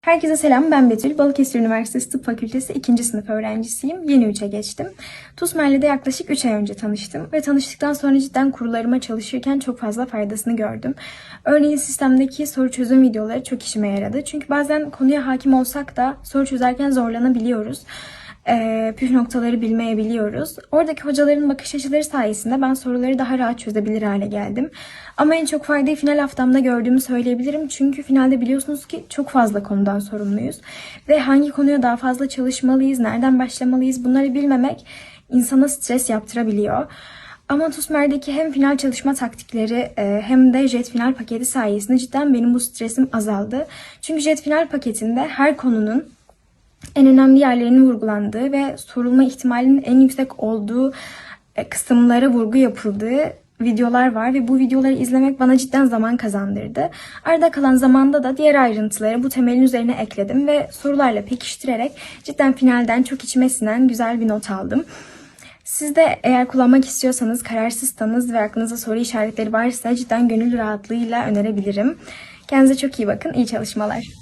Herkese selam, ben Betül. Balıkesir Üniversitesi Tıp Fakültesi 2. sınıf öğrencisiyim. Yeni 3'e geçtim. TUSMER'le de yaklaşık 3 ay önce tanıştım ve tanıştıktan sonra cidden kurularıma çalışırken çok fazla faydasını gördüm. Örneğin sistemdeki soru çözüm videoları çok işime yaradı. Çünkü bazen konuya hakim olsak da soru çözerken zorlanabiliyoruz. Ee, püf noktaları bilmeyebiliyoruz. Oradaki hocaların bakış açıları sayesinde ben soruları daha rahat çözebilir hale geldim. Ama en çok faydayı final haftamda gördüğümü söyleyebilirim. Çünkü finalde biliyorsunuz ki çok fazla konudan sorumluyuz. Ve hangi konuya daha fazla çalışmalıyız, nereden başlamalıyız bunları bilmemek insana stres yaptırabiliyor. Ama TUSMER'deki hem final çalışma taktikleri e, hem de jet final paketi sayesinde cidden benim bu stresim azaldı. Çünkü jet final paketinde her konunun en önemli yerlerinin vurgulandığı ve sorulma ihtimalinin en yüksek olduğu e, kısımlara vurgu yapıldığı videolar var ve bu videoları izlemek bana cidden zaman kazandırdı. Arada kalan zamanda da diğer ayrıntıları bu temelin üzerine ekledim ve sorularla pekiştirerek cidden finalden çok içime sinen güzel bir not aldım. Siz de eğer kullanmak istiyorsanız, kararsızsanız ve aklınızda soru işaretleri varsa cidden gönül rahatlığıyla önerebilirim. Kendinize çok iyi bakın, iyi çalışmalar.